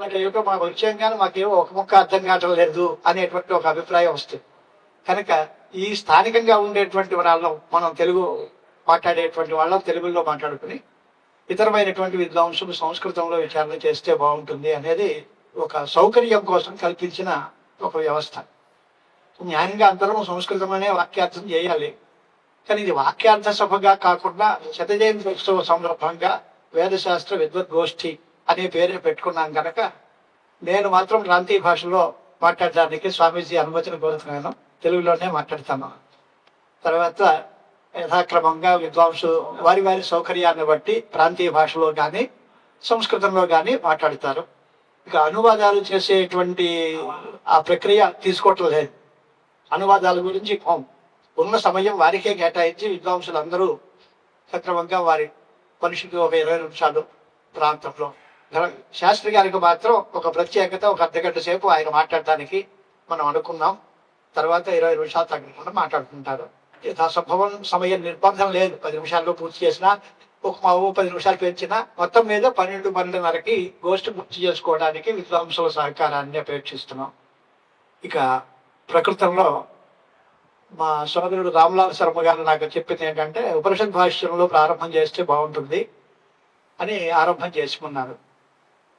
వాళ్ళకి ఏమిటో మాకు వచ్చాం కానీ మాకేమో ఒక ముక్క అర్థం కావటం లేదు అనేటువంటి ఒక అభిప్రాయం వస్తుంది. కనుక ఈ స్థానికంగా ఉండేటువంటి వాళ్ళం మనం తెలుగు మాట్లాడేటువంటి వాళ్ళం తెలుగులో మాట్లాడుకుని ఇతరమైనటువంటి విద్వాంసులు సంస్కృతంలో విచారణ చేస్తే బాగుంటుంది అనేది ఒక సౌకర్యం కోసం కల్పించిన ఒక వ్యవస్థ. న్యాయంగా అందరం సంస్కృతంలోనే వాక్యార్థం చేయాలి. కానీ ఇది వాక్యార్థ సభగా కాకుండా శత జయంతి ఉత్సవ సందర్భంగా వేదశాస్త్ర విద్వద్గోష్ఠి అనే పేరు పెట్టుకున్నాం కనుక నేను మాత్రం ప్రాంతీయ భాషలో మాట్లాడడానికి స్వామీజీ అనుమతిని కోరుతున్నాను. తెలుగులోనే మాట్లాడతాను. తర్వాత యథాక్రమంగా విద్వాంసు వారి వారి సౌకర్యాన్ని బట్టి ప్రాంతీయ భాషలో కానీ సంస్కృతంలో కానీ మాట్లాడతారు. ఇక అనువాదాలు చేసేటువంటి ఆ ప్రక్రియ తీసుకోవటం లేదు. అనువాదాల గురించి కోం. ఉన్న సమయం వారికే కేటాయించి విద్వాంసులు అందరూ సక్రమంగా వారి మనిషికి ఒక ఇరవై నిమిషాలు ప్రాంతంలో శాస్త్రి గారికి మాత్రం ఒక ప్రత్యేకత ఒక అర్ధగంట సేపు ఆయన మాట్లాడటానికి మనం అనుకున్నాం. తర్వాత ఇరవై నిమిషాలు తగ్గకుండా మాట్లాడుకుంటారు. యథాసంభవం సమయం నిర్బంధం లేదు. పది నిమిషాల్లో పూర్తి చేసినా ఒక మావు పది నిమిషాలు పెంచినా మొత్తం మీద పన్నెండు పన్నెండున్నరకి గోష్ఠి పూర్తి చేసుకోవడానికి విద్వాంసుల సహకారాన్ని అపేక్షిస్తున్నాం. ఇక ప్రకృతంలో మా సోదరుడు రామ్లాల్ శర్మ గారు నాకు చెప్పింది ఏంటంటే ఉపనిషత్ భాష్యంలో ప్రారంభం చేస్తే బాగుంటుంది అని ఆరంభం చేసుకున్నారు.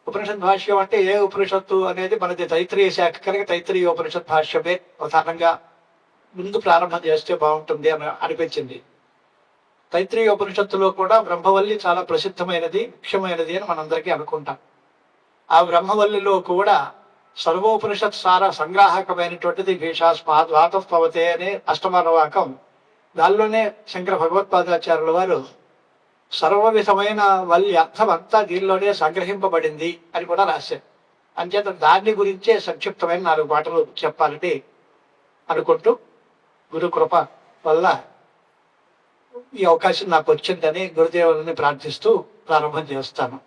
ఉపనిషత్ భాష్యం అంటే ఏ ఉపనిషత్తు అనేది మనది తైత్రీయ శాఖ కనుక తైత్రీయ ఉపనిషత్ భాష్యమే ప్రధానంగా ముందు ప్రారంభం చేస్తే బాగుంటుంది అని అనిపించింది. తైత్రీయ ఉపనిషత్తులో కూడా బ్రహ్మవల్లి చాలా ప్రసిద్ధమైనది ముఖ్యమైనది అని మనందరికీ అనుకుంటాం. ఆ బ్రహ్మవల్లిలో కూడా సర్వోపనిషత్ సార సంగ్రాహకమైనటువంటిది భీషాస్మాత్ వాతః పవతే అనే అష్టమానవాకం దానిలోనే శంకర భగవత్పాదాచార్యుల వారు సర్వ విధమైన వల్లి అర్థం అంతా దీనిలోనే సంగ్రహింపబడింది అని కూడా రాశారు. అంచేత దాన్ని గురించే సంక్షిప్తమైన నాలుగు మాటలు చెప్పాలని అనుకుంటూ గురు కృప వల్ల ఈ అవకాశం నాకు వచ్చిందని గురుదేవులని ప్రార్థిస్తూ ప్రారంభం చేస్తాను.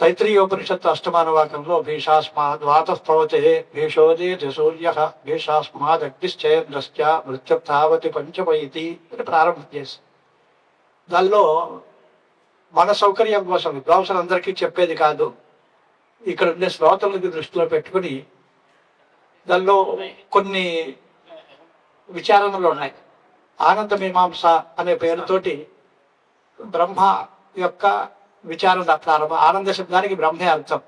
తైత్రీయోపనిషత్తు అష్టమానువాకంలో భీషాస్మాద్ వాతఃపవతే భీషోదే సూర్య భీషాస్మాద్ అగ్నిశ్చయంద్రశ్చ మృత్యుతావతి పంచమయితి అని ప్రారంభం చేశాను దానిలో మన సౌకర్యం కోసం విద్వాంసులందరికీ చెప్పేది కాదు. ఇక్కడ ఉండే శ్రోతలకి దృష్టిలో పెట్టుకుని దానిలో కొన్ని విచారణలు ఉన్నాయి. ఆనంద మీమాంస అనే పేరుతోటి బ్రహ్మ యొక్క విచారణ ప్రారంభం ఆనంద శబ్దానికి బ్రహ్మే అర్థం.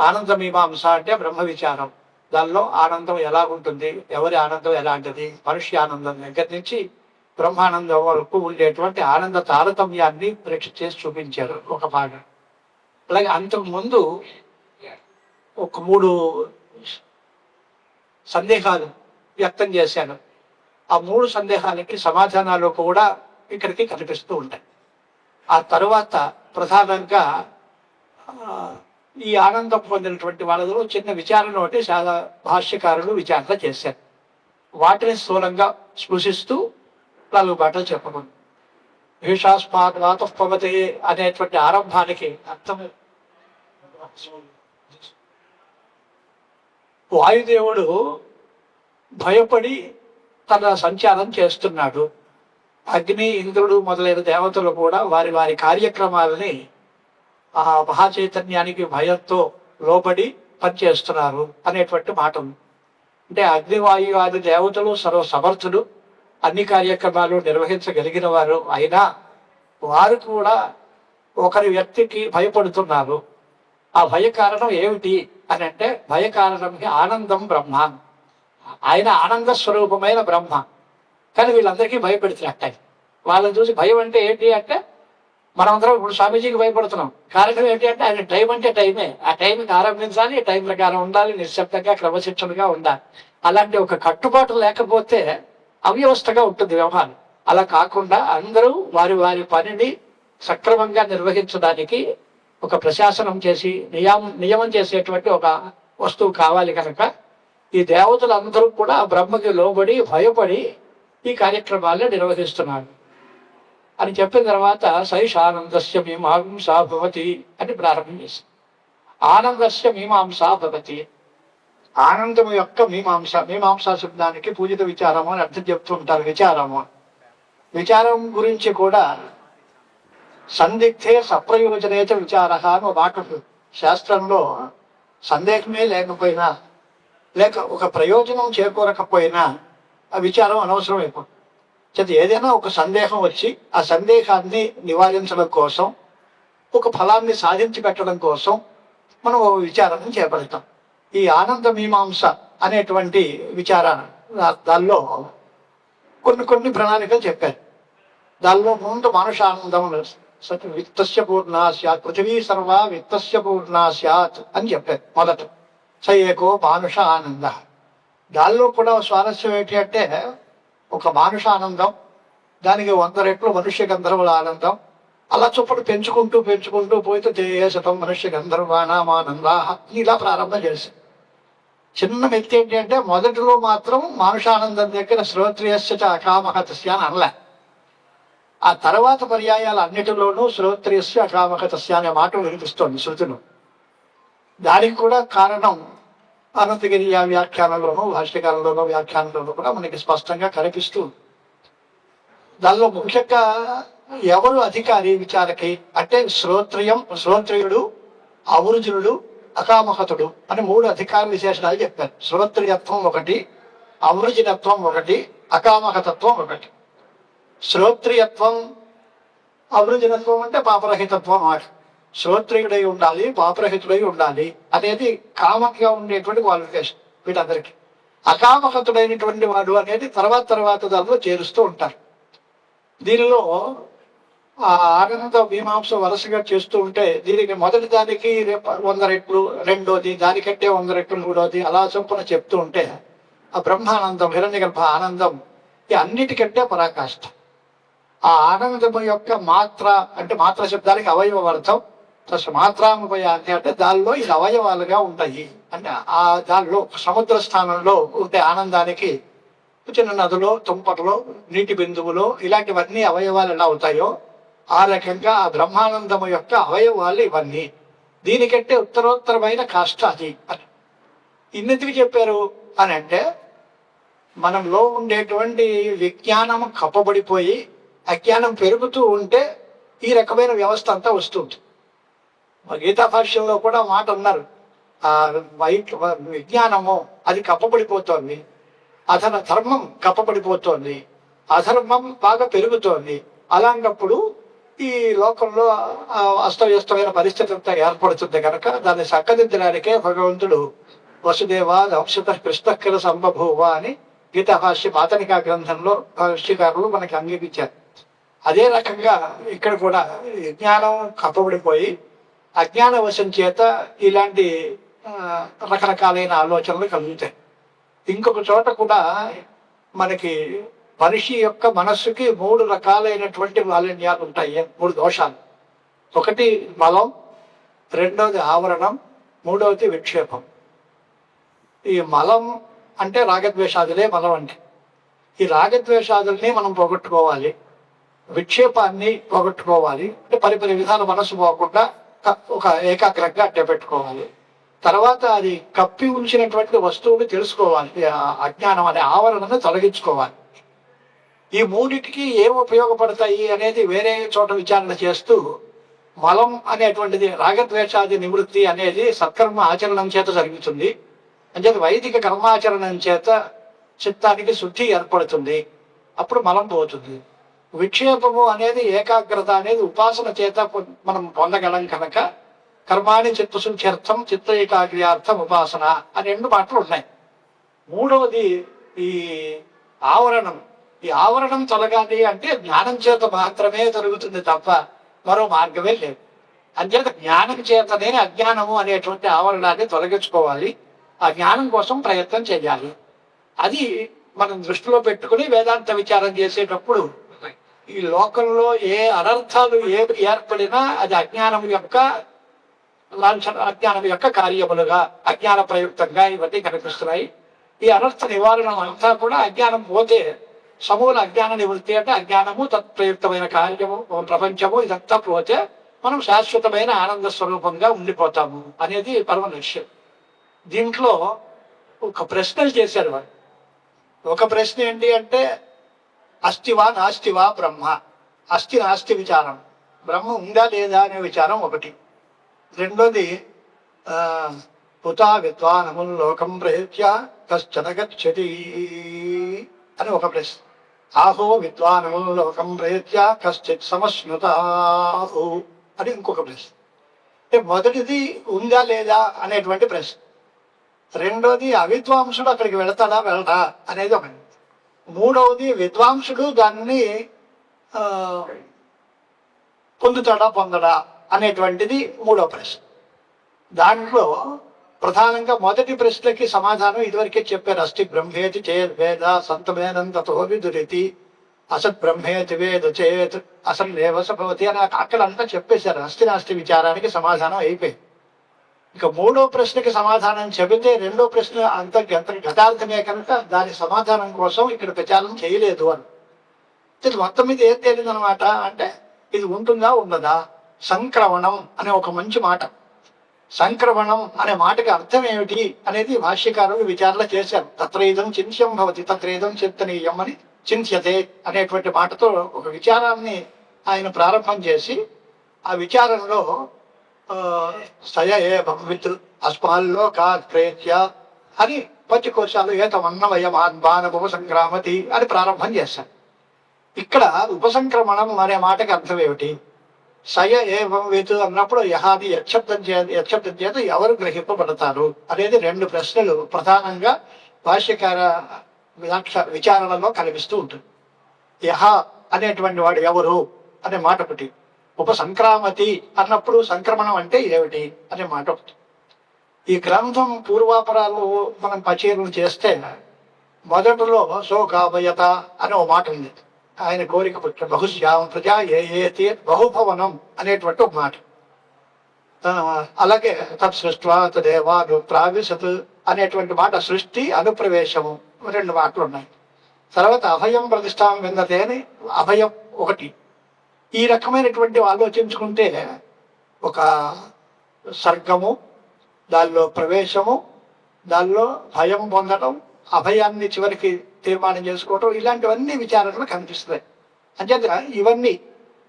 ఆనంద మీమాంస అంటే బ్రహ్మ విచారం. దానిలో ఆనందం ఎలా ఉంటుంది ఎవరి ఆనందం ఎలాంటిది మనుష్య ఆనందం దగ్గర నుంచి బ్రహ్మానందం వరకు ఉండేటువంటి ఆనంద తారతమ్యాన్ని పరీక్ష చేసి చూపించారు ఒక భాగం. అలాగే అంతకు ముందు ఒక మూడు సందేహాలు వ్యక్తం చేశాను. ఆ మూడు సందేహాలకి సమాధానాలు కూడా ఇక్కడికి కనిపిస్తూ ఉంటాయి. ఆ తర్వాత ప్రధానంగా ఈ ఆనందం పొందినటువంటి వాళ్ళలో చిన్న విచారణ ఒకటి చాలా భాష్యకారులు విచారణ చేశారు. వాటిని స్థూలంగా స్పృశిస్తూ నాలుగు మాటలు చెప్పకుండా భీషాస్మాత్ వాతఃపవతే అనేటువంటి ఆరంభానికి అర్థం వాయుదేవుడు భయపడి తన సంచారం చేస్తున్నాడు. అగ్ని ఇంద్రుడు మొదలైన దేవతలు కూడా వారి వారి కార్యక్రమాలని ఆ మహాచైతన్యానికి భయంతో లోబడి పనిచేస్తున్నారు అనేటువంటి మాట అంటే అగ్నివాయు ఆది దేవతలు సర్వ సమర్థులు అన్ని కార్యక్రమాలు నిర్వహించగలిగిన వారు అయినా వారు కూడా ఒకరి వ్యక్తికి భయపడుతున్నారు. ఆ భయ కారణం ఏమిటి అని అంటే భయ కారణంకి ఆనందం బ్రహ్మ. ఆయన ఆనంద స్వరూపమైన బ్రహ్మ. కానీ వీళ్ళందరికీ భయపెడుతున్నట్ట వాళ్ళని చూసి భయం అంటే ఏంటి అంటే మనమందరం ఇప్పుడు స్వామీజీకి భయపడుతున్నాం. కారణం ఏంటి అంటే ఆయన టైం అంటే టైమే. ఆ టైంకి ఆరంభించాలి టైం ప్రకారం ఉండాలి నిశ్శబ్దంగా క్రమశిక్షణగా ఉండాలి. అలాంటి ఒక కట్టుబాటు లేకపోతే అవ్యవస్థగా ఉంటుంది వ్యవహారం. అలా కాకుండా అందరూ వారి వారి పనిని సక్రమంగా నిర్వహించడానికి ఒక ప్రశాసనం చేసి నియమం నియమం చేసేటువంటి ఒక వస్తువు కావాలి కనుక ఈ దేవతలందరూ కూడా బ్రహ్మకి లోబడి భయపడి ఈ కార్యక్రమాలను నిర్వహిస్తున్నారు. అని చెప్పిన తర్వాత సైషానందస్య మీమాంసా భవతి అని ప్రారంభం చేశారు. ఆనందస్య మీమాంసా భవతి. ఆనందం యొక్క మీమాంస మీమాంస శబ్దానికి పూజిత విచారము అని అర్థం చెప్తుంటారు విచారము. విచారం గురించి కూడా సందిగ్ధే సప్రయోజనేత విచార అని మాట శాస్త్రంలో సందేహమే లేకపోయినా లేక ఒక ప్రయోజనం చేకూరకపోయినా ఆ విచారం అనవసరం అయిపోతుంది చేత ఏదైనా ఒక సందేహం వచ్చి ఆ సందేహాన్ని నివారించడం కోసం ఒక ఫలాన్ని సాధించి పెట్టడం కోసం మనం ఒక విచారాన్ని చేపడతాం. ఈ ఆనంద మీమాంస అనేటువంటి విచార దా- దానిలో కొన్ని కొన్ని ప్రణాళికలు చెప్పారు. దానిలో ముందు మనుష ఆనందం సత్ విత్తస్య పూర్ణ స్యాత్ పృథివీ సర్వ విత్తస్య పూర్ణ స్యాత్ అని చెప్పారు మొదట. స ఏకో మానుష ఆనంద. దానిలో కూడా స్వారస్యం ఏంటి అంటే ఒక మానుష ఆనందం దానికి వంద రెట్లు మనుష్య గంధర్వుల ఆనందం అలా చొప్పుడు పెంచుకుంటూ పెంచుకుంటూ పోతే జయ శతం మనుష్య గంధర్వానామానందా ఇలా ప్రారంభం చేశారు. చిన్న వ్యక్తి ఏంటంటే మొదటిలో మాత్రం మానుషానందం దగ్గర శ్రోత్రియశ్చట అకామహతస్య అని అనలే. ఆ తర్వాత పర్యాయాలు అన్నిటిలోనూ శ్రోత్రియస్య అకామహతస్య అనే మాట వినిపిస్తోంది శృతులు. దానికి కూడా కారణం అనంతగిరి ఆ వ్యాఖ్యానంలోనూ భాష్యకాలంలోనూ వ్యాఖ్యానంలోనూ కూడా మనకి స్పష్టంగా కనిపిస్తూ దానిలో ముఖ్యంగా ఎవరు అధికారి విచారకి? అంటే శ్రోత్రియం శ్రోత్రియుడు అవరుజునుడు అకామహతుడు అని మూడు అధికార విశేషణాలు చెప్పారు. శ్రోత్రియత్వం ఒకటి అవృజినత్వం ఒకటి అకామహతత్వం ఒకటి. శ్రోత్రియత్వం అవృజనత్వం అంటే పాపరహితత్వం మాట శ్రోత్రియుడై ఉండాలి పాపరహితుడై ఉండాలి అనేది కామన్గా ఉండేటువంటి క్వాలిఫికేషన్ వీటందరికీ అకామహతుడైనటువంటి వాడు అనేది తర్వాత తర్వాత దానిలో చేరుస్తూ ఉంటారు. దీనిలో ఆ ఆనంద మీమాంస వరుసగా చేస్తూ ఉంటే దీనికి మొదటి దానికి వంద రెట్లు రెండోది దానికంటే వంద రెట్లు మూడోది అలా చొప్పున చెప్తూ ఉంటే ఆ బ్రహ్మానందం హిరణ్యగర్భ ఆనందం ఈ అన్నిటికంటే పరాకాష్ట. ఆ ఆనందము యొక్క మాత్ర అంటే మాత్ర శబ్దానికి అవయవ అర్థం తస్ మాత్రాముపయాన్ని అంటే దానిలో ఇది అవయవాలుగా ఉంటాయి అంటే ఆ దానిలో సముద్ర స్థానంలో ఉండే ఆనందానికి చిన్న నదిలో తుంపటలో నీటి బిందువులో ఇలాంటివన్నీ అవయవాలు ఎలా అవుతాయో ఆ రకంగా ఆ బ్రహ్మానందము యొక్క అవయవాలు ఇవన్నీ. దీనికంటే ఉత్తరోత్తరమైన కాష్ట అది అని. ఇన్నెందుకు చెప్పారు అని అంటే మనంలో ఉండేటువంటి విజ్ఞానం కప్పబడిపోయి అజ్ఞానం పెరుగుతూ ఉంటే ఈ రకమైన వ్యవస్థ అంతా వస్తుంది. గీతా భాష్యంలో కూడా మాట ఉన్నారు. ఆ వైట్ విజ్ఞానము అది కప్పబడిపోతోంది. అతని ధర్మం కప్పబడిపోతోంది. అధర్మం బాగా పెరుగుతోంది. అలాంటప్పుడు ఈ లోకంలో అస్తవ్యస్తమైన పరిస్థితి అంతా ఏర్పడుతుంది కనుక దాన్ని చక్కదిద్దడానికే భగవంతుడు వసుదేవ వంశత కృష్ణకిల సంభభూవ అని గీతాభాష్య మాతనికా గ్రంథంలో భాష్యకారులు మనకి అంగీకరించారు. అదే రకంగా ఇక్కడ కూడా జ్ఞానం కప్పబడిపోయి అజ్ఞాన వశం చేత ఇలాంటి రకరకాలైన ఆలోచనలు కలుగుతాయి. ఇంకొక చోట కూడా మనకి మనిషి యొక్క మనస్సుకి మూడు రకాలైనటువంటి మాలిన్యాలు ఉంటాయి. మూడు దోషాలు. ఒకటి మలం రెండవది ఆవరణం మూడవది విక్షేపం. ఈ మలం అంటే రాగద్వేషాదులే మలం అంటే. ఈ రాగద్వేషాదుల్ని మనం పోగొట్టుకోవాలి. విక్షేపాన్ని పోగొట్టుకోవాలి. అంటే పరిపరి విధాల మనసు పోకుండా ఒక ఏకాగ్రంగా అడ్డ పెట్టుకోవాలి. తర్వాత అది కప్పి ఉంచినటువంటి వస్తువుని తెలుసుకోవాలి. అజ్ఞానం అనే ఆవరణను తొలగించుకోవాలి. ఈ మూడింటికి ఏం ఉపయోగపడతాయి అనేది వేరే చోట విచారణ చేస్తూ మలం అనేటువంటిది రాగద్వేషాది నివృత్తి అనేది సత్కర్మ ఆచరణం చేత జరుగుతుంది. అంచేత వైదిక కర్మాచరణం చేత చిత్తానికి శుద్ధి ఏర్పడుతుంది. అప్పుడు మలం పోతుంది. విక్షేపము అనేది ఏకాగ్రత అనేది ఉపాసన చేత పొ- మనం పొందగలం కనుక కర్మాణి చిత్తశుద్ధ్యర్థం చిత్త ఏకాగ్ర్యార్థం ఉపాసన అని రెండు మాటలు ఉన్నాయి. మూడవది ఈ ఆవరణం. ఈ ఆవరణం తొలగాలి అంటే జ్ఞానం చేత మాత్రమే తొలుగుతుంది తప్ప మరో మార్గమే లేదు. అంచేత జ్ఞానం చేతనే అజ్ఞానము అనేటువంటి ఆవరణాన్ని తొలగించుకోవాలి. ఆ జ్ఞానం కోసం ప్రయత్నం చేయాలి. అది మనం దృష్టిలో పెట్టుకుని వేదాంత విచారం చేసేటప్పుడు ఈ లోకంలో ఏ అనర్థాలు ఏ ఏర్పడినా అది అజ్ఞానం యొక్క లాంఛన అజ్ఞానం యొక్క కార్యములుగా అజ్ఞాన ప్రయుక్తంగా ఇవన్నీ కనిపిస్తున్నాయి. ఈ అనర్థ నివారణ అంతా కూడా అజ్ఞానం పోతే సమూల అజ్ఞాన నివృత్తి అంటే అజ్ఞానము తత్ప్రయుక్తమైన కార్యము ప్రపంచము ఇదంతా పోతే మనం శాశ్వతమైన ఆనంద స్వరూపంగా ఉండిపోతాము అనేది పరమ లక్ష్యం. దీంట్లో ఒక ప్రశ్నలు చేశారు వారు ఒక ప్రశ్న ఏంటి అంటే అస్థివా నాస్తివా బ్రహ్మ? అస్థి నాస్తి విచారం. బ్రహ్మ ఉందా లేదా అనే విచారం ఒకటి. రెండోది పుతా విద్వానము లోకం ప్రహిత్య కశ్చన గచ్చతి. అని ఒక ప్రశ్న. ఆహో విద్వానముల్లోకం ప్రయత్య కశ్చిత్ సమశ్నుత. అని ఇంకొక ప్రశ్న. అంటే మొదటిది ఉందా లేదా అనేటువంటి ప్రశ్న. రెండోది అవిద్వాంసుడు అక్కడికి వెళతాడా వెళ్ళడా అనేది ఒక మూడవది విద్వాంసుడు దాన్ని పొందుతాడా పొందడా అనేటువంటిది మూడో ప్రశ్న. దాంట్లో ప్రధానంగా మొదటి ప్రశ్నకి సమాధానం ఇదివరకే చెప్పారు. అస్థి బ్రహ్మేతి చేద్ వేద సంతమేనంతతో విదురితి. అసత్ బ్రహ్మేతి వేద చేత్ అసలు లేవసభవతి అని అక్కడ అంతా చెప్పేశారు. అస్థి నాస్తి విచారానికి సమాధానం అయిపోయింది. ఇక మూడో ప్రశ్నకి సమాధానం చెబితే రెండో ప్రశ్న అంత అంత గతార్థమే కనుక దాని సమాధానం కోసం ఇక్కడ ప్రచారం చేయలేదు అని. ఇది మొత్తం మీద ఏం తేలిందనమాట అంటే ఇది ఉంటుందా ఉండదా? సంక్రమణం అనే ఒక మంచి మాట. సంక్రమణం అనే మాటకి అర్థం ఏమిటి అనేది భాష్యకారులు విచారణ చేశారు. తత్రేదం చింత్యం భవతి తత్రేదం చింతనీయం అని చింత్యతే అనేటువంటి మాటతో ఒక విచారాన్ని ఆయన ప్రారంభం చేసి ఆ విచారణలో సయ ఏ భవిత్ అస్మాల్లో కా ప్రేత్య అని పంచకోశాలు ఏతమన్నమయం ఆత్మానుభవ ఉపసంక్రామతి అని ప్రారంభం చేశారు. ఇక్కడ ఉపసంక్రమణం అనే మాటకి అర్థం ఏమిటి? సయ ఏవం వేతు అన్నప్పుడు యహాది యక్షబ్దం చే యక్షబ్దం చేత ఎవరు గ్రహింపబడతారు అనేది రెండు ప్రశ్నలు ప్రధానంగా భాష్యకార విలక్ష విచారణలో కనిపిస్తూ ఉంటుంది. యహ అనేటువంటి వాడు ఎవరు అనే మాట ఒకటి. ఉపసంక్రామతి అన్నప్పుడు సంక్రమణం అంటే ఏమిటి అనే మాట ఒకటి. ఈ గ్రంథం పూర్వాపరాలు మనం పచేరులు చేస్తే మొదటిలో శోకాభయత అనే ఒక మాట ఉంది. ఆయన కోరిక పుట్టిన బహుశ్యాం ప్రజా ఏ ఏతి బహుభవనం అనేటువంటి ఒక మాట. అలాగే తత్ సృష్వా తదేవా ప్రావిశత్ అనేటువంటి మాట సృష్టి అనుప్రవేశము రెండు మాటలు ఉన్నాయి. తర్వాత అభయం ప్రతిష్టాం విందతే అని అభయం ఒకటి. ఈ రకమైనటువంటి ఆలోచించుకుంటే ఒక సర్గము దానిలో ప్రవేశము దానిలో భయం పొందడం అభయాన్ని చివరికి తీర్మానం చేసుకోవటం ఇలాంటివన్నీ విచారణలు కనిపిస్తున్నాయి. అంచేత ఇవన్నీ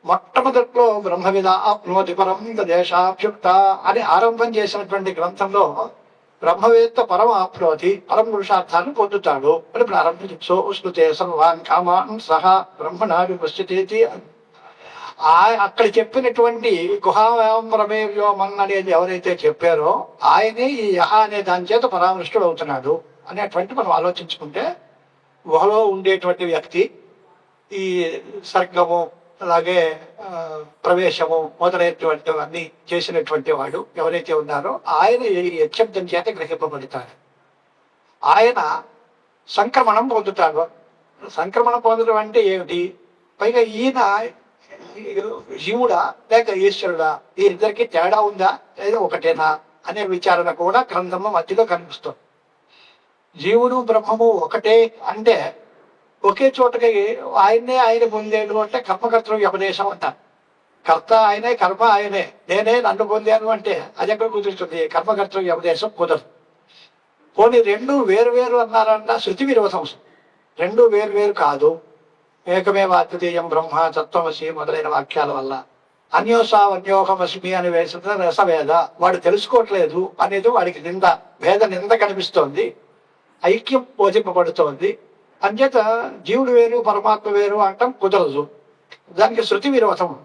మొట్టమొదట్లో బ్రహ్మవిద ఆప్నోతి పరం దేశాభ్యుక్త అని ఆరంభం చేసినటువంటి గ్రంథంలో బ్రహ్మవేత్త పరమ ఆప్నోతి పరం పురుషార్థాన్ని పొందుతాడు అని ప్రారంభించి సో ఉష్ణుతే సర్వాన్ కామాన్ సహా బ్రహ్మణ పశ్చితేతి అక్కడ చెప్పినటువంటి గుహావ్యోమన్ అనేది ఎవరైతే చెప్పారో ఆయనే ఈ యహ అనే దాని చేత పరామృష్టుడు అవుతున్నాడు అనేటువంటి మనం ఆలోచించుకుంటే గుహలో ఉండేటువంటి వ్యక్తి ఈ సర్గము అలాగే ప్రవేశము మొదలైనటువంటివన్నీ చేసినటువంటి వాడు ఎవరైతే ఉన్నారో ఆయన ఈ యక్షబ్దం చేత గ్రహింపబడతాడు. ఆయన సంక్రమణం పొందుతాడు. సంక్రమణం పొందడం అంటే ఏమిటి? పైగా ఈయన శివుడా లేక ఈశ్వరుడా ఈ ఇద్దరికి తేడా ఉందా? లేదా ఒకటేనా? అనే విచారణ కూడా గ్రంథము మధ్యలో కనిపిస్తుంది. జీవుడు బ్రహ్మము ఒకటే అంటే ఒకే చోటకి ఆయన్నే ఆయన పొందేడు అంటే కర్మకర్తృ వ్యపదేశం అంటారు కర్త ఆయనే కర్మ ఆయనే. నేనే నన్ను పొందాను అంటే అది ఎక్కడ కుదురుతుంది. కర్మకర్తృ వ్యపదేశం కుదరదు. పోనీ రెండు వేరు వేరు అన్నారన్న శృతి విరోధం. రెండు వేరు వేరు కాదు. ఏకమే వాద్యతీయం బ్రహ్మ తత్వమసి మొదలైన వాక్యాల వల్ల. అన్యోసా అన్యోహమస్మి అని వేసిన రసవేద. వాడు తెలుసుకోవట్లేదు. అనేది వాడికి నింద. భేద నింద కనిపిస్తోంది. ఐక్యం బోధింపబడుతోంది. అంచేత జీవుడు వేరు పరమాత్మ వేరు అంటాం కుదరదు. దానికి శృతి విరోధం.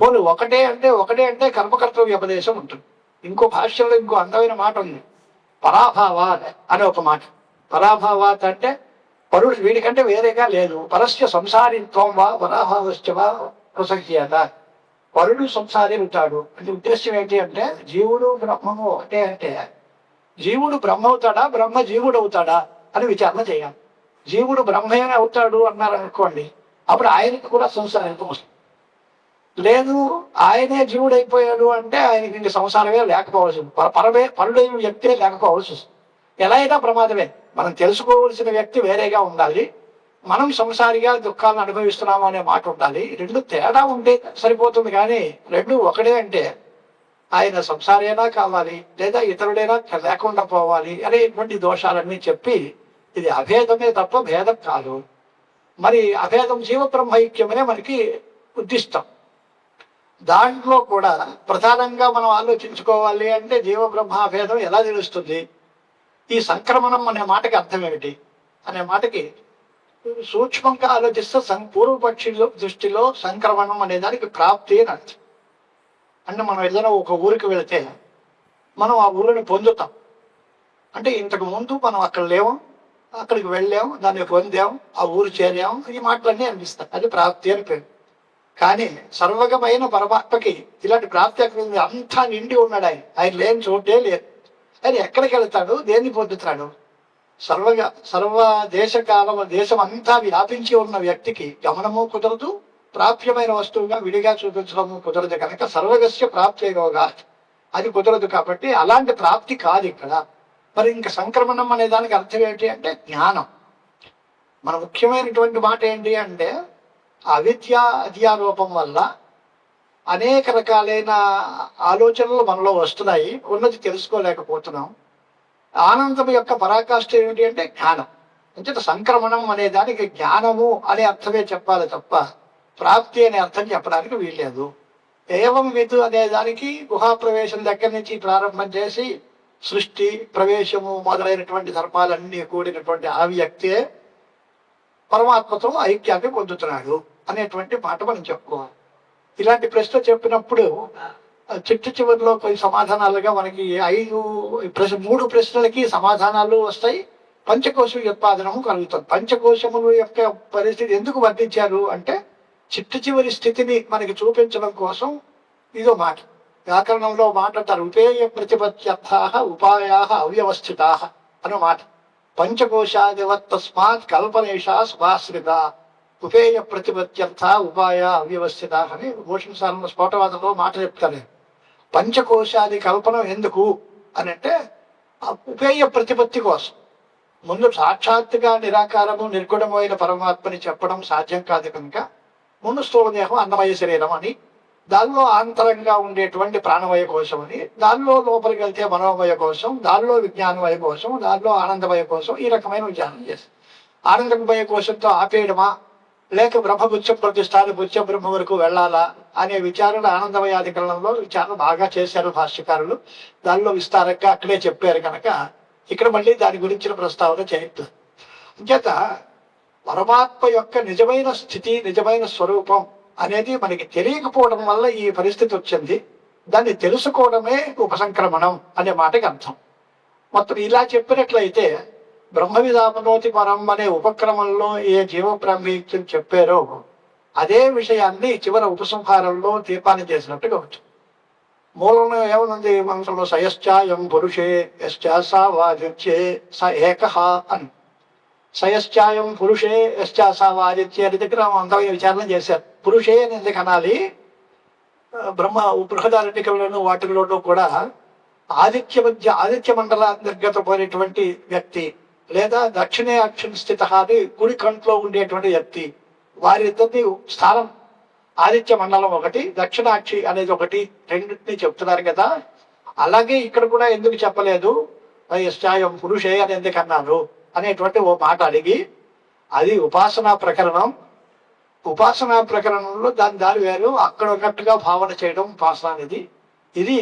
పోను ఒకటే అంటే ఒకటే అంటే కర్మకర్తవ్య వ్యపదేశం ఉంటుంది. ఇంకో భాష్యంలో ఇంకో అందమైన మాట ఉంది. పరాభావాత్ అనే ఒక మాట. పరాభావాత్ అంటే పరుడు వీడికంటే వేరేగా లేదు. పరస్య సంసారిత్వం వా పరాభావశ్చ వా ప్రసక్తియత. పరుడు సంసారి ఉంటాడు అంటే ఉద్దేశం ఏంటి అంటే జీవుడు బ్రహ్మము ఒకటే అంటే జీవుడు బ్రహ్మ అవుతాడా బ్రహ్మ జీవుడు అవుతాడా అని విచారణ చేయాలి. జీవుడు బ్రహ్మే అవుతాడు అన్నారు అనుకోండి అప్పుడు ఆయనకి కూడా సంసారం వస్తుంది లేదు ఆయనే జీవుడు అయిపోయాడు అంటే ఆయనకి ఇంక సంసారమే లేకపోవాల్సి పరమే పరుడైన వ్యక్తే లేకపోవాల్సి వస్తుంది ఎలా అయినా ప్రమాదమే. మనం తెలుసుకోవలసిన వ్యక్తి వేరేగా ఉండాలి. మనం సంసారిగా దుఃఖాలను అనుభవిస్తున్నాము అనే మాట ఉండాలి. రెండు తేడా ఉంటే సరిపోతుంది కానీ రెండు ఒకటే అంటే ఆయన సంసారైనా కావాలి లేదా ఇతరుడైనా లేకుండా పోవాలి అనేటువంటి దోషాలన్నీ చెప్పి ఇది అభేదమే తప్ప భేదం కాదు. మరి అభేదం జీవ బ్రహ్మైక్యమనే మనకి ఉద్దిష్టం. దాంట్లో కూడా ప్రధానంగా మనం ఆలోచించుకోవాలి అంటే జీవ బ్రహ్మాభేదం ఎలా తెలుస్తుంది? ఈ సంక్రమణం అనే మాటకి అర్థం ఏమిటి? అనే మాటకి సూక్ష్మంగా ఆలోచిస్తే సం దృష్టిలో సంక్రమణం అనే దానికి ప్రాప్తి అని అర్థం. అంటే మనం ఏదైనా ఒక ఊరికి వెళితే మనం ఆ ఊరిని పొందుతాం. అంటే ఇంతకు ముందు మనం అక్కడ లేవు అక్కడికి వెళ్ళాం దాన్ని పొందాం ఆ ఊరు చేరాము ఈ మాటలన్నీ అనిపిస్తాయి. అది ప్రాప్తి అని పేరు. కానీ సర్వగమైన పరమాత్మకి ఇలాంటి ప్రాప్తి ఎక్కడ అంతా నిండి ఉన్నాడు ఆయన. ఆయన లేని చోటే లేదు. ఆయన ఎక్కడికి వెళ్తాడు? దేన్ని పొందుతాడు? సర్వగా సర్వ దేశకాలం దేశం అంతా వ్యాపించి ఉన్న వ్యక్తికి గమనము కుదరదు ప్రాప్యమైన వస్తువుగా విడిగా చూపించడము కుదరదు కనుక సర్వగస్య ప్రాప్తియోగా అది కుదరదు కాబట్టి అలాంటి ప్రాప్తి కాదు ఇక్కడ. మరి ఇంకా సంక్రమణం అనే దానికి అర్థం ఏంటి అంటే జ్ఞానం. మన ముఖ్యమైనటువంటి మాట ఏంటి అంటే అవిద్య అధ్యారూపం వల్ల అనేక రకాలైన ఆలోచనలు మనలో వస్తున్నాయి. ఉన్నది తెలుసుకోలేకపోతున్నాం. ఆనందం యొక్క పరాకాష్ఠ ఏమిటి అంటే జ్ఞానం. అంటే సంక్రమణం అనే దానికి జ్ఞానము అనే అర్థమే చెప్పాలి తప్ప ప్రాప్తి అనే అర్థం చెప్పడానికి వీల్లేదు. ఏవం విధు అనే దానికి గుహాప్రవేశం దగ్గర నుంచి ప్రారంభం చేసి సృష్టి ప్రవేశము మొదలైనటువంటి ధర్మాలన్నీ కూడినటువంటి ఆ వ్యక్తే పరమాత్మతో ఐక్యాన్ని పొందుతున్నాడు అనేటువంటి మాట మనం చెప్పుకోవాలి. ఇలాంటి ప్రశ్న చెప్పినప్పుడు చిట్టు చివరిలో కొన్ని సమాధానాలుగా మనకి ఐదు ప్రశ్న మూడు ప్రశ్నలకి సమాధానాలు వస్తాయి. పంచకోశ ఉత్పాదనము కలుగుతుంది. పంచకోశములు యొక్క పరిస్థితి ఎందుకు వర్ణించారు అంటే చిట్టు చివరి స్థితిని మనకి చూపించడం కోసం ఇదో మాట. వ్యాకరణంలో మాట అంటారు ఉపేయ ప్రతిపత్యర్థ ఉపాయా అవ్యవస్థితా అనే మాట. పంచకోశాదివత్ తస్మాత్ కల్పనేష సుభాశ్రిత. ఉపేయ ప్రతిపత్యర్థ ఉపాయ అవ్యవస్థిత అని భూషణ సారంలో స్ఫోటవాదంలో మాట చెప్తాను పంచకోశాది కల్పన ఎందుకు అని అంటే ఉపేయ ప్రతిపత్తి కోసం. ముందు సాక్షాత్తుగా నిరాకారము నిర్గుణమైన పరమాత్మని చెప్పడం సాధ్యం కాదు కనుక ముందు స్థూలదేహం అన్నమయ శరీరం అని దానిలో ఆంతరంగా ఉండేటువంటి ప్రాణమయ కోశం అని దానిలో లోపలికి వెళ్తే మనోమయ కోశం దానిలో విజ్ఞానమయ కోశం దానిలో ఆనందమయ కోశం ఈ రకమైన విచారణ చేస్తాం ఆనందమయ కోశంతో ఆపేయడమా? లేక బ్రహ్మగుచ్చ ప్రతిష్టాన గుచ్చ బ్రహ్మ వరకు వెళ్ళాలా? అనే విచారణ ఆనందమయాధికరణంలో విచారణ బాగా చేశారు భాష్యకారులు. దానిలో విస్తారంగా అక్కడే చెప్పారు కనుక ఇక్కడ మళ్ళీ దాని గురించిన ప్రస్తావన చేయొద్దు అంచేత పరమాత్మ యొక్క నిజమైన స్థితి నిజమైన స్వరూపం అనేది మనకి తెలియకపోవడం వల్ల ఈ పరిస్థితి వచ్చింది. దాన్ని తెలుసుకోవడమే ఉపసంక్రమణం అనే మాటకి అర్థం. మొత్తం ఇలా చెప్పినట్లయితే బ్రహ్మ పరం అనే ఉపక్రమంలో ఏ జీవ ప్రాంభీత్యం చెప్పారో అదే విషయాన్ని చివరి ఉపసంహారంలో దీపాన్ని చేసినట్టుగా వచ్చింది మూలంలో ఏమనుంది? మనసులో సయశ్చాయం పురుషే యశ్చాసా వాదిత్యే స ఏకహ అని సయశ్చాయం పురుషే యశ్చాసా వాదిత్యే అని దగ్గర అందమైన విచారణ చేశారు. పురుషే అని ఎందుకు అనాలి? బ్రహ్మ బృహదారణ్యకంలోను వాటిలోనూ కూడా ఆదిత్య మధ్య ఆదిత్య మండల అంతర్గత పోయినటువంటి వ్యక్తి లేదా దక్షిణే అక్షం స్థిత అని కుడి కంట్లో ఉండేటువంటి వ్యక్తి వారిద్దరిని స్థానం ఆదిత్య మండలం ఒకటి దక్షిణాక్షి అనేది ఒకటి రెండింటిని చెప్తున్నారు కదా. అలాగే ఇక్కడ కూడా ఎందుకు చెప్పలేదు? యశ్చాయం పురుషే అని ఎందుకు అన్నారు? అనేటువంటి ఓ మాట అడిగి అది ఉపాసనా ప్రకరణం. ఉపాసనా ప్రకరణంలో దాని దారి వేరు. అక్కడ ఉన్నట్టుగా భావన చేయడం ఉపాసన అనేది. ఇది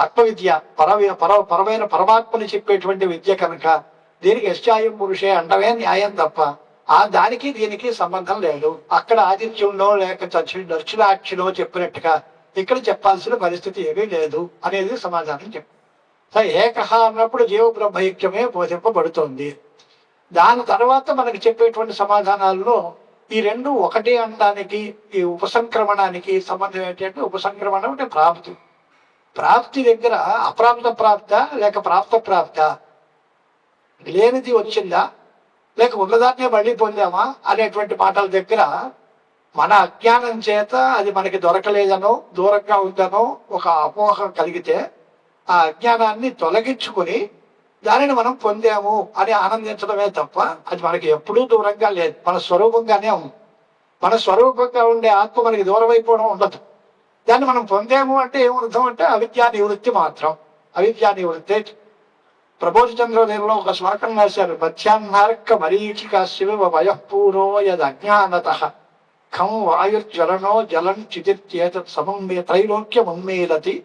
ఆత్మవిద్య పర పర పరమైన పరమాత్మని చెప్పేటువంటి విద్య కనుక దీనికి యశ్చాయం పురుషే అండమే న్యాయం తప్ప ఆ దానికి దీనికి సంబంధం లేదు. అక్కడ ఆదిత్యంలో లేక దక్షిణ దక్షిణాక్షిలో చెప్పినట్టుగా ఇక్కడ చెప్పాల్సిన పరిస్థితి ఏమీ లేదు అనేది సమాధానం చెప్పు. ఏకహ అన్నప్పుడు జీవ బ్రహ్మైక్యమే బోధింపబడుతోంది. దాని తర్వాత మనకి చెప్పేటువంటి సమాధానాల్లో ఈ రెండు ఒకటి అనడానికి ఈ ఉపసంక్రమణానికి సంబంధం ఏంటంటే ఉపసంక్రమణం అంటే ప్రాప్తి. ప్రాప్తి దగ్గర అప్రాప్త ప్రాప్త లేక ప్రాప్త ప్రాప్త. లేనిది వచ్చిందా? లేక ఉన్నదాన్నే మళ్ళీ పొందామా? అనేటువంటి మాటల దగ్గర మన అజ్ఞానం చేత అది మనకి దొరకలేదనో దూరంగా ఉందనో ఒక అపోహ కలిగితే ఆ అజ్ఞానాన్ని తొలగించుకొని దానిని మనం పొందాము అని ఆనందించడమే తప్ప అది మనకి ఎప్పుడూ దూరంగా లేదు. మన స్వరూపంగానే ఉంది. మన స్వరూపంగా ఉండే ఆత్మ మనకి దూరం అయిపోవడం ఉండదు. దాన్ని మనం పొందాము అంటే ఏమర్థం అంటే అవిద్యా నివృత్తి మాత్రం. అవిద్యా నివృత్తి. ప్రబోధ చంద్రోదయంలో ఒక శ్లోకం రాశారు. మధ్యాహ్నార్క మరీచిక శివ వయఃపూరో యద్ అజ్ఞానత ఖం వాయుర్జ్వలనో జలం చితిత్యేత త్రైలోక్య త్రైలోక్యం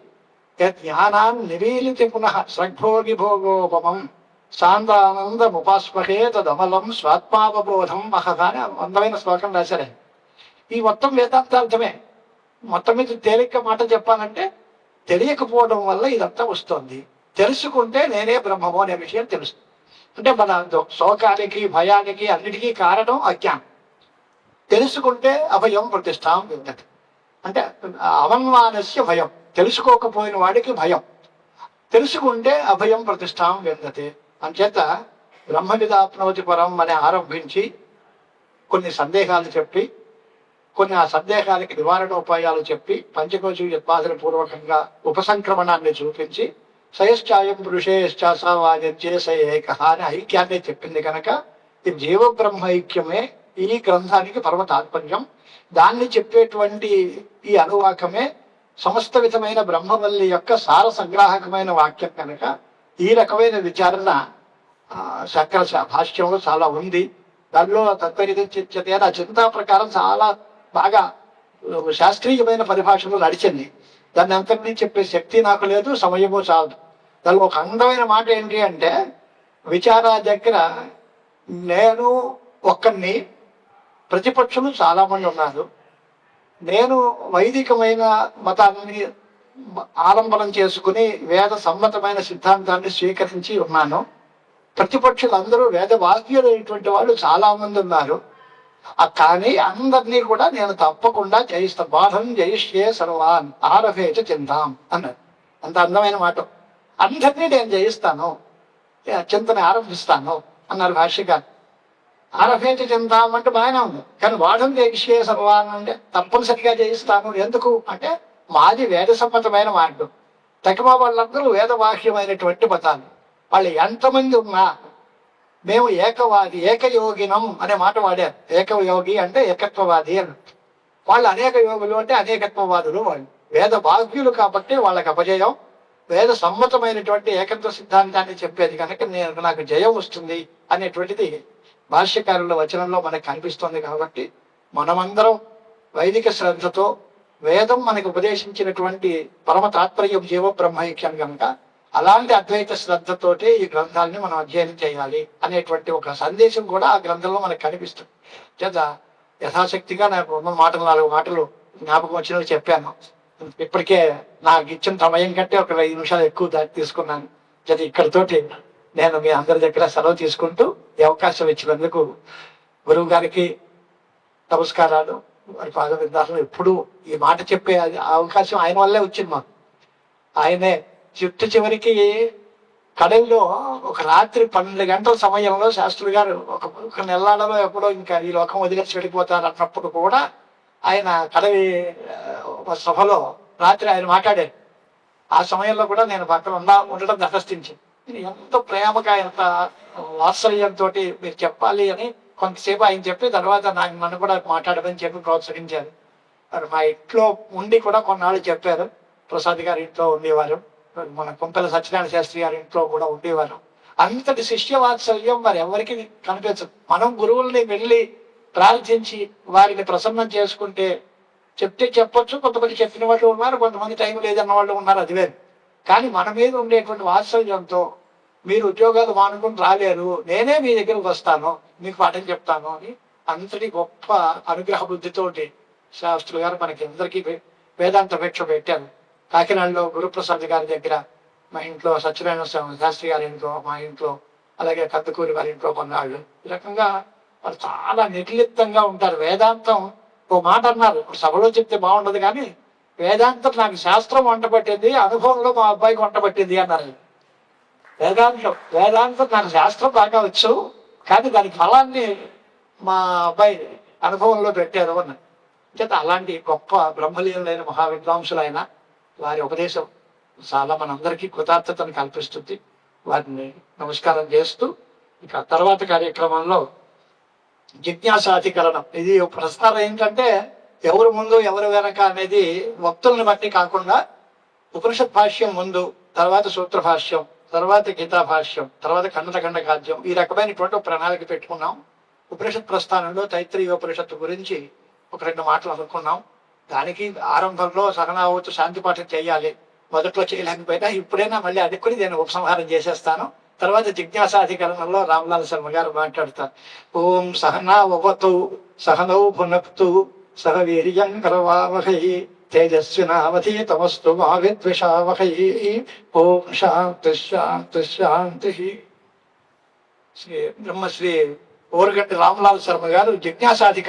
ఉన్మీలతి నివేలితి పునః సగ్భోగి భోగోపమం. సాంద్రానందముపాస్మహే తదమలం స్వాత్మావబోధం మహగా అందమైన శ్లోకం రాశారే. ఈ మొత్తం వేదాంతార్థమే. మొత్తం మీద తేలిక మాట చెప్పాలంటే తెలియకపోవడం వల్ల ఇదంతా వస్తుంది. తెలుసుకుంటే నేనే బ్రహ్మము అనే విషయం తెలుసు. అంటే మన శోకానికి భయానికి అన్నిటికీ కారణం అజ్ఞానం. తెలుసుకుంటే అభయం ప్రతిష్టాం విందతి అంటే అవన్మానస్య భయం. తెలుసుకోకపోయిన వాడికి భయం. తెలుసుకుంటే అభయం ప్రతిష్టాం విందతి అంచేత బ్రహ్మనిదాప్నవతి పరం అని ఆరంభించి కొన్ని సందేహాలు చెప్పి కొన్ని ఆ సందేహాలకి నివారణ ఉపాయాలు చెప్పి పంచకోశి ఉత్పాదన పూర్వకంగా ఉపసంక్రమణాన్ని చూపించి సయశ్చాయం పురుషేశ్చాసావాద్యే స ఏక అని ఐక్యాన్ని చెప్పింది కనుక ఈ జీవ బ్రహ్మ ఐక్యమే ఈ గ్రంథానికి పరమ తాత్పర్యం దాన్ని చెప్పేటువంటి ఈ అనువాకమే సమస్త విధమైన బ్రహ్మవల్లి యొక్క సార సంగ్రాహకమైన వాక్యం కనుక ఈ రకమైన విచారణ శంకర భాష్యంలో చాలా ఉంది. దానిలో తత్పరితే ఆ చింతా ప్రకారం చాలా బాగా శాస్త్రీయమైన పరిభాషలో నడిచింది. దాన్ని అంతటినీ చెప్పే శక్తి నాకు లేదు సమయము చాలదు. దానిలో ఒక అందమైన మాట ఏంటి అంటే విచార దగ్గర నేను ఒక్కరిని ప్రతిపక్షులు చాలామంది ఉన్నారు. నేను వైదికమైన మతాన్ని ఆలంబనం చేసుకుని వేద సమ్మతమైన సిద్ధాంతాన్ని స్వీకరించి ఉన్నాను. ప్రతిపక్షులందరూ వేద వాక్యులైనటువంటి వాళ్ళు చాలా మంది ఉన్నారు కానీ అందరినీ కూడా నేను తప్పకుండా జయిస్తా బాధం జయిష్యే సర్వాన్ ఆరభేచ చింతాం అన్నారు. అంత అందమైన మాట. అందరినీ నేను జయిస్తాను చింతన ఆరంభిస్తాను అన్నారు భాష్యగారు ఆరభేచ చింతాం బాగానే ఉంది. కానీ వాడని దీక్షే సర్వాన్ అంటే తప్పనిసరిగా జయిస్తాను. ఎందుకు? అంటే మాది వేద సమ్మతమైన మార్గం. తగిమ వాళ్ళందరూ వేదవాహ్యమైనటువంటి మతాలు. వాళ్ళు ఎంతమంది ఉన్నా మేము ఏకవాది ఏకయోగినం అనే మాట వాడారు. ఏకయోగి అంటే ఏకత్వవాది అని. వాళ్ళు అనేక యోగులు అంటే అనేకత్వవాదులు వాళ్ళు. వేద బాహ్యులు కాబట్టి వాళ్ళకి అపజయం. వేద సమ్మతమైనటువంటి ఏకత్వ సిద్ధాంతాన్ని చెప్పేది కనుక నేను నాకు జయం వస్తుంది అనేటువంటిది భాష్యకారుల వచనంలో మనకు కనిపిస్తోంది కాబట్టి మనమందరం వైదిక శ్రద్ధతో వేదం మనకు ఉపదేశించినటువంటి పరమ తాత్పర్యం జీవ బ్రహ్మైక్యం కనుక అలాంటి అద్వైత శ్రద్ధతోటి ఈ గ్రంథాలని మనం అధ్యయనం చేయాలి అనేటువంటి ఒక సందేశం కూడా ఆ గ్రంథంలో మనకు కనిపిస్తుంది. చేత యథాశక్తిగా నాకు ఉన్న మాటలు నాలుగు మాటలు జ్ఞాపకం వచ్చినవి చెప్పాను. ఇప్పటికే నాకు ఇచ్చిన సమయం కంటే ఒక ఐదు నిమిషాలు ఎక్కువ దాటి తీసుకున్నాను. చేత ఇక్కడితోటి నేను మీ అందరి దగ్గర సెలవు తీసుకుంటూ ఈ అవకాశం ఇచ్చినందుకు గురువు గారికి నమస్కారాలు. వారి పాద విద్యార్థులు ఎప్పుడు ఈ మాట చెప్పే అది- అవకాశం ఆయన వల్లే వచ్చింది మాకు. ఆయనే చిట్టు చివరికి కడవిలో ఒక రాత్రి పన్నెండు గంటల సమయంలో శాస్త్రి గారు ఒక ఒక నెల్లాడలో ఎప్పుడో ఇంకా ఈ లోకం వదిలేసి వెళ్ళిపోతారు అన్నప్పుడు కూడా ఆయన కడవి ఒక సభలో రాత్రి ఆయన మాట్లాడారు. ఆ సమయంలో కూడా నేను పక్కన ఉన్నా ఉండడం తటస్థించింది ఎంత ప్రేమగా ఎంత వాత్సల్యంతో మీరు చెప్పాలి అని కొంతసేపు ఆయన చెప్పి తర్వాత నాకు నన్ను కూడా మాట్లాడమని చెప్పి ప్రోత్సహించారు. మరి మా ఇంట్లో ఉండి కూడా కొన్నాళ్ళు చెప్పారు. ప్రసాద్ గారి ఇంట్లో ఉండేవారు. మన కుంపెల సత్యనారాయణ శాస్త్రి గారి ఇంట్లో కూడా ఉండేవారు. అంతటి శిష్య వాత్సల్యం మరి ఎవరికి కనిపించదు. మనం గురువుల్ని వెళ్ళి ప్రార్థించి వారిని ప్రసన్నం చేసుకుంటే చెప్తే చెప్పొచ్చు. కొంతమంది చెప్పిన వాళ్ళు ఉన్నారు కొంతమంది టైం లేదన్న వాళ్ళు ఉన్నారు అది వేరు. కానీ మన మీద ఉండేటువంటి వాత్సల్యంతో మీరు ఉద్యోగాలు మానుకుని రాలేరు నేనే మీ దగ్గరకు వస్తాను మీకు పాఠం చెప్తాను అని అంతటి గొప్ప అనుగ్రహ బుద్ధితోటి శాస్త్రులు గారు మనకి అందరికీ వేదాంత భిక్ష పెట్టారు. కాకినాడలో గురుప్రసాద్ గారి దగ్గర మా ఇంట్లో సత్యనారాయణ స్వామి శాస్త్రి గారి ఇంట్లో మా ఇంట్లో అలాగే కందుకూరి వారి ఇంట్లో కొన్నాళ్ళు. ఈ రకంగా వారు చాలా నిర్లిప్తంగా ఉంటారు. వేదాంతం ఓ మాట అన్నారు. ఇప్పుడు సభలో చెప్తే బాగుండదు కానీ వేదాంతం నాకు శాస్త్రం వంట పట్టింది అనుభవంలో మా అబ్బాయికి వంట పట్టింది అన్నారు. వేదాంతం వేదాంతం నాకు శాస్త్రం బాగా వచ్చు కానీ దాని ఫలాన్ని మా అబ్బాయి అనుభవంలో పెట్టారు అన్న. చేత అలాంటి గొప్ప బ్రహ్మలీనులైన మహావిద్వాంసులైన వారి ఉపదేశం చాలా మనందరికీ కృతార్థతను కల్పిస్తుంది. వారిని నమస్కారం చేస్తూ ఇక తర్వాత కార్యక్రమంలో జిజ్ఞాసాధికరణం. ఇది ఒక ప్రస్తావన ఏంటంటే ఎవరు ముందు ఎవరు వెనక అనేది భక్తులను బట్టి కాకుండా ఉపనిషత్ భాష్యం ముందు తర్వాత సూత్ర భాష్యం తర్వాత గీతా భాష్యం తర్వాత ఖండఖండ కాద్యం ఈ రకమైనటువంటి ప్రణాళిక పెట్టుకున్నాం. ఉపనిషత్ ప్రస్థానంలో తైత్రీయ ఉపనిషత్తు గురించి ఒక రెండు మాటలు అనుకున్నాం. దానికి ఆరంభంలో సహనావతు శాంతి పాఠం చేయాలి. మొదట్లో చేయలేకపోయినా ఇప్పుడైనా మళ్ళీ అది నేను ఉపసంహారం చేసేస్తాను. తర్వాత జిజ్ఞాసాధికరణంలో రామ్లాల్ శర్మ గారు మాట్లాడతారు. ఓం సహనావతు సహనౌ భునక్తు సహ వీర్యం కరవావహై తేజస్వినావధీతమస్తు మా విద్విషావహై ఓం శాంతి శాంతి శాంతి శ్రీ బ్రహ్మశ్రీ ఓరగంటి రామలాల్ శర్మ గారు జిజ్ఞాసాధిక